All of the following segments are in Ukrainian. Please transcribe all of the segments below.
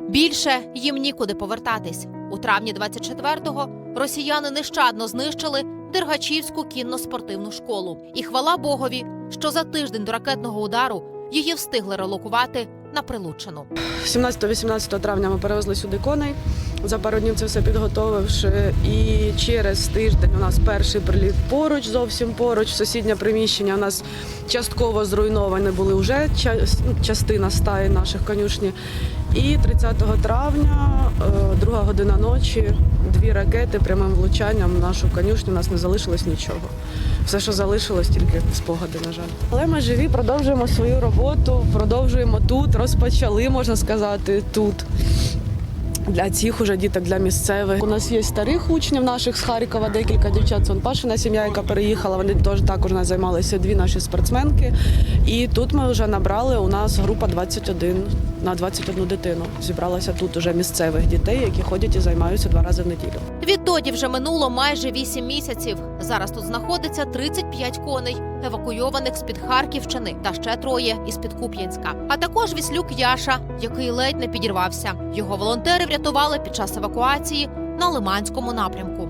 Більше їм нікуди повертатись. У травні 24-го росіяни нещадно знищили Дергачівську кінно-спортивну школу. І хвала Богові, що за тиждень до ракетного удару її встигли релокувати на Прилуччину. 17-18 травня ми перевезли сюди коней. За пару днів це все підготовивши. І через тиждень у нас перший приліт поруч, зовсім поруч, сусіднє приміщення. У нас частково зруйновані були вже ча- частина стаї наших конюшні. І 30 травня, е, друга година ночі, дві ракети прямим влучанням в нашу конюшню. У нас не залишилось нічого. Все, що залишилось, тільки спогади, на жаль. Але ми живі, продовжуємо свою роботу, продовжуємо тут, розпочали, можна сказати, тут. Для цих уже діток, для місцевих. У нас є старих учнів наших з Харкова, декілька дівчат. Це он Пашина сім'я, яка переїхала. Вони теж також у нас займалися дві наші спортсменки. І тут ми вже набрали. У нас група 21 на 21 дитину. Зібралася тут уже місцевих дітей, які ходять і займаються два рази в неділю. Відтоді вже минуло майже 8 місяців. Зараз тут знаходиться 35 коней, евакуйованих з-під Харківщини, та ще троє із-під Куп'янська. А також віслюк Яша, який ледь не підірвався. Його волонтери врятували під час евакуації на Лиманському напрямку.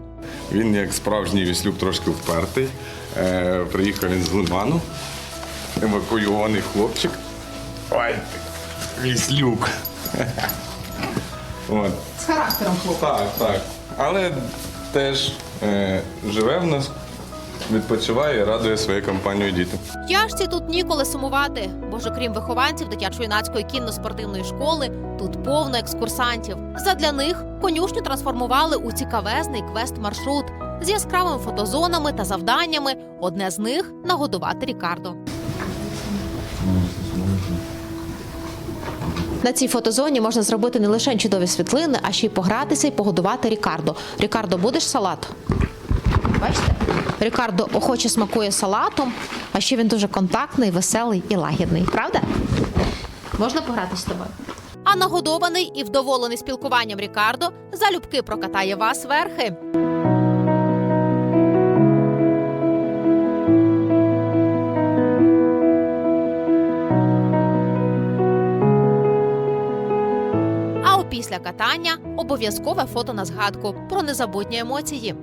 Він, як справжній віслюк, трошки впертий. Е, приїхав він з Лиману. Евакуйований хлопчик. Ой, віслюк. От. З характером Так, так. Але теж е, живе в нас, відпочиває і радує своєю компанією діти. Яшці тут ніколи сумувати, бо ж окрім вихованців дитячо-юнацької кінно-спортивної школи, тут повно екскурсантів. Задля них конюшню трансформували у цікавезний квест-маршрут з яскравими фотозонами та завданнями. Одне з них нагодувати Рікардо. На цій фотозоні можна зробити не лише чудові світлини, а ще й погратися і погодувати Рікардо. Рікардо, будеш салат? Бачите? Рікардо охоче смакує салатом, а ще він дуже контактний, веселий і лагідний. Правда? Можна погратися з тобою? А нагодований і вдоволений спілкуванням Рікардо залюбки прокатає вас верхи. А опісля катання обов'язкове фото на згадку про незабутні емоції.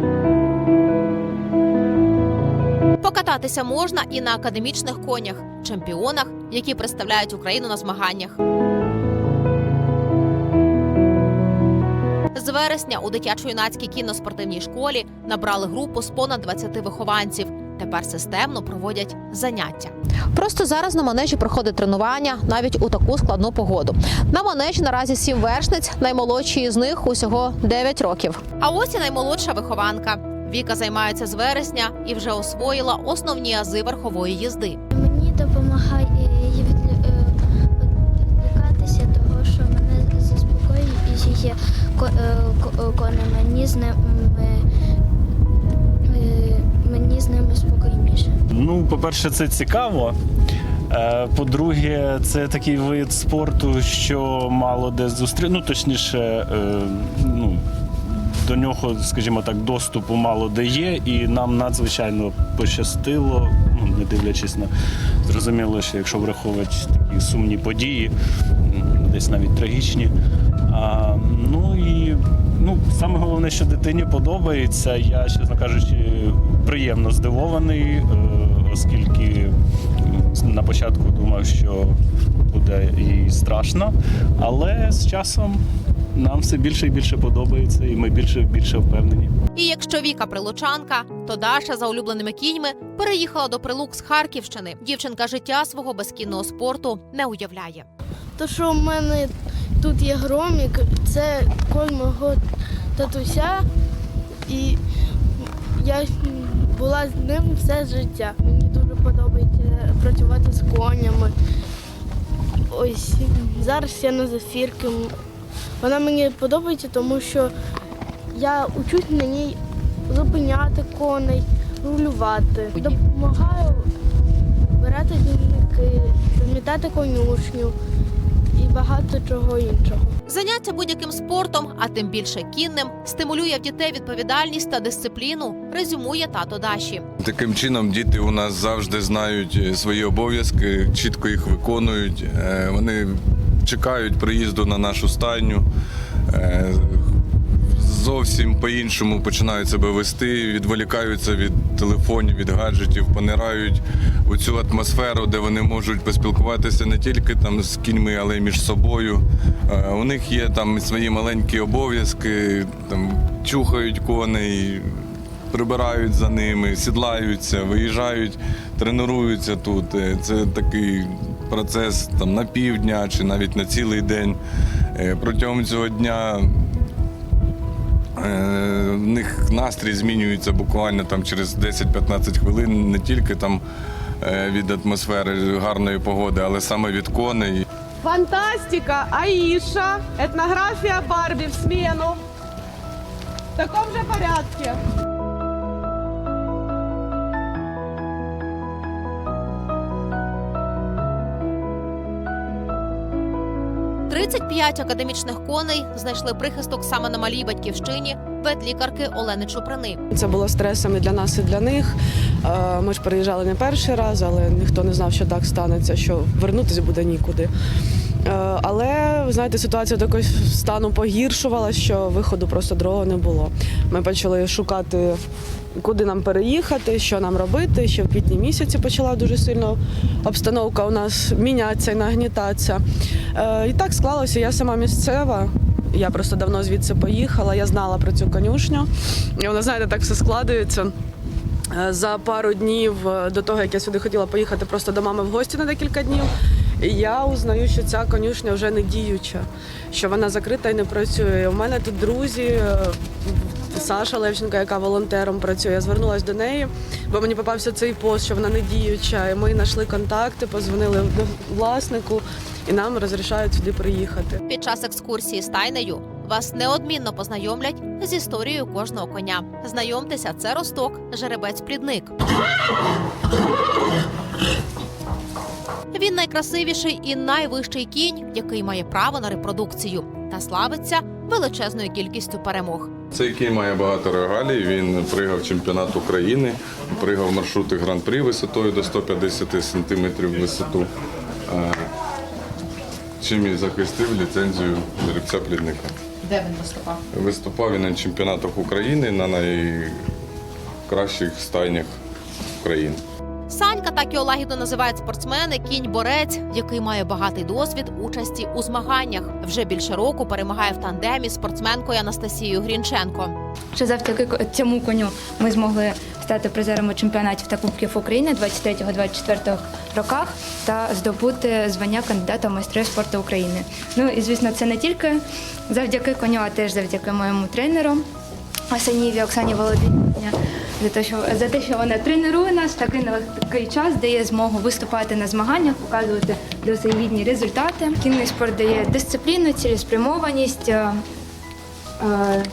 Покататися можна і на академічних конях, чемпіонах, які представляють Україну на змаганнях. З вересня у дитячо-юнацькій кінно-спортивній школі набрали групу з понад 20 вихованців. Тепер системно проводять заняття. Просто зараз на манежі проходить тренування навіть у таку складну погоду. На манежі наразі сім вершниць, наймолодші з них усього 9 років. А ось і наймолодша вихованка. Віка займається з вересня і вже освоїла основні ази верхової їзди. Мені допомагає відлі- відлікатися, того, що мене заспокоює ко- е, ко- е, кони. Мені з ними е, мені з ними спокійніше. Ну, по-перше, це цікаво. По-друге, це такий вид спорту, що мало де зустріти. Ну, точніше, ну, до нього, скажімо так, доступу мало де є, і нам надзвичайно пощастило, ну, не дивлячись на зрозуміло, що якщо враховувати такі сумні події, десь навіть трагічні. А, ну і ну, саме головне, що дитині подобається. Я, чесно кажучи, приємно здивований, е, оскільки на початку думав, що буде їй страшно, але з часом нам все більше і більше подобається, і ми більше і більше впевнені. І якщо Віка прилучанка, то Даша за улюбленими кіньми переїхала до прилук з Харківщини. Дівчинка життя свого без кінного спорту не уявляє. То, що в мене тут є громік, це конь мого татуся, і я була з ним все життя. Мені дуже подобається працювати з конями. Ось зараз я на зафірки. Вона мені подобається, тому що я учусь на ній зупиняти коней, рулювати. Допомагаю збирати дневники, замітати конюшню і багато чого іншого. Заняття будь-яким спортом, а тим більше кінним, стимулює в дітей відповідальність та дисципліну, резюмує тато Даші. Таким чином діти у нас завжди знають е, свої обов'язки, чітко їх виконують. Е, Вони чекають приїзду на нашу стайню. Е, Зовсім по-іншому починають себе вести, відволікаються від телефонів, від гаджетів, понирають у цю атмосферу, де вони можуть поспілкуватися не тільки там з кіньми, але й між собою. Е, У них є там свої маленькі обов'язки, там чухають коней, прибирають за ними, сідлаються, виїжджають, тренуються тут. Е, Це такий процес там на півдня чи навіть на цілий день. Е, Протягом цього дня Е, В них настрій змінюється буквально там через 10-15 хвилин, не тільки там е, від атмосфери гарної погоди, але саме від коней. Фантастика, Аиша, этнография Барби в смену. В таком же порядке. – 35 академічних коней знайшли прихисток саме на малій батьківщині ветлікарки Олени Чуприни. Це було стресом і для нас, і для них. Е, Ми ж переїжджали не перший раз, але ніхто не знав, що так станеться, що вернутися буде нікуди. Е, Але знаєте, ситуація до стану погіршувала, що виходу просто другого не було. Ми почали шукати, куди нам переїхати, що нам робити. Ще в квітні місяці почала дуже сильно обстановка у нас мінятися і нагнітатися. Е, І так склалося. Я сама місцева. Я просто давно звідси поїхала. Я знала про цю конюшню. І вона, знаєте, так все складається. Е, За пару днів е, до того, як я сюди хотіла поїхати просто до мами в гості на декілька днів, я узнаю, що ця конюшня вже не діюча, що вона закрита і не працює. У мене тут друзі, Саша Левченко, яка волонтером працює. Я звернулася до неї, бо мені попався цей пост, що вона не діюча. І ми знайшли контакти, позвонили до власнику, і нам розрішають сюди приїхати. Під час екскурсії стайнею вас неодмінно познайомлять з історією кожного коня. Знайомтеся, це росток, жеребець-плідник. Він найкрасивіший і найвищий кінь, який має право на репродукцію, та славиться величезною кількістю перемог. Цей кінь має багато регалій. Він пригав чемпіонат України, пригав маршрути гран-прі висотою до 150 сантиметрів висоту. Чим і захистив ліцензію жеребця плідника. Де він виступав? Виступав він на чемпіонатах України на найкращих стайнях України. Санька так його лагідно називають спортсмени, кінь-борець, який має багатий досвід участі у змаганнях. Вже більше року перемагає в тандемі спортсменкою Анастасією Грінченко. що завдяки цьому коню ми змогли стати призерами чемпіонатів та кубків України 23-24 роках та здобути звання кандидата в майстри спорту України. Ну і звісно, це не тільки завдяки коню, а теж завдяки моєму тренеру Асаніві Оксані Володимирівні. За те, що за те, що вона тренує нас такий такий час, дає змогу виступати на змаганнях, показувати досить гідні результати. Кінний спорт дає дисципліну, цілеспрямованість. е, е,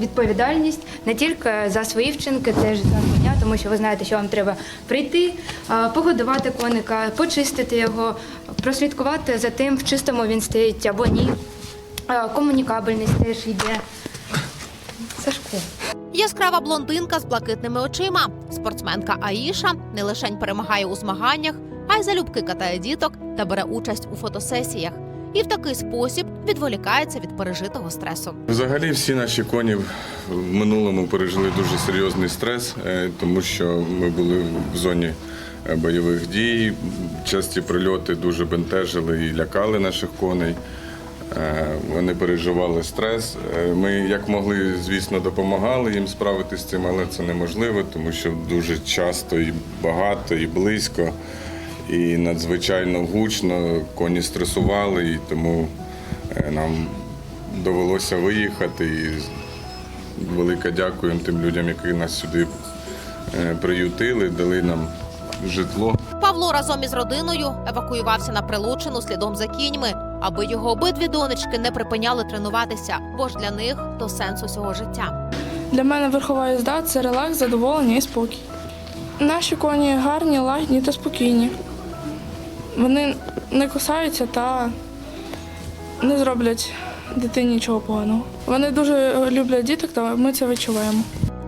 відповідальність не тільки за свої вчинки, теж за коня, тому що ви знаєте, що вам треба прийти, е, погодувати коника, почистити його, прослідкувати за тим, в чистому він стоїть або ні. Комунікабельність теж йде. Сашко. Яскрава блондинка з блакитними очима. Спортсменка Аїша не лишень перемагає у змаганнях, а й залюбки катає діток та бере участь у фотосесіях. І в такий спосіб відволікається від пережитого стресу. Взагалі всі наші коні в минулому пережили дуже серйозний стрес, е, тому що ми були в зоні е, бойових дій. Часті прильоти дуже бентежили і лякали наших коней. Е, Вони переживали стрес. Е, Ми як могли, звісно, допомагали їм справитися з цим, але це неможливо, тому що дуже часто і багато, і близько, і надзвичайно гучно коні стресували, і тому е, нам довелося виїхати. І велике дякуємо тим людям, які нас сюди приютили, дали нам житло. Павло разом із родиною евакуювався на Прилучину слідом за кіньми, аби його обидві донечки не припиняли тренуватися, бо ж для них то сенс усього життя. Для мене верхова їзда це релакс, задоволення і спокій. Наші коні гарні, лагідні та спокійні. Вони не кусаються та не зроблять дитині нічого поганого. Вони дуже люблять діток, та ми це відчуваємо.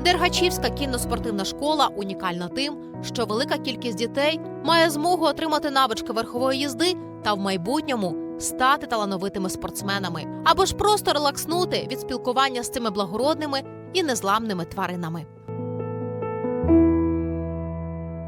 Дергачівська кінно-спортивна школа унікальна тим, що велика кількість дітей має змогу отримати навички верхової їзди та в майбутньому стати талановитими спортсменами або ж просто релакснути від спілкування з цими благородними і незламними тваринами.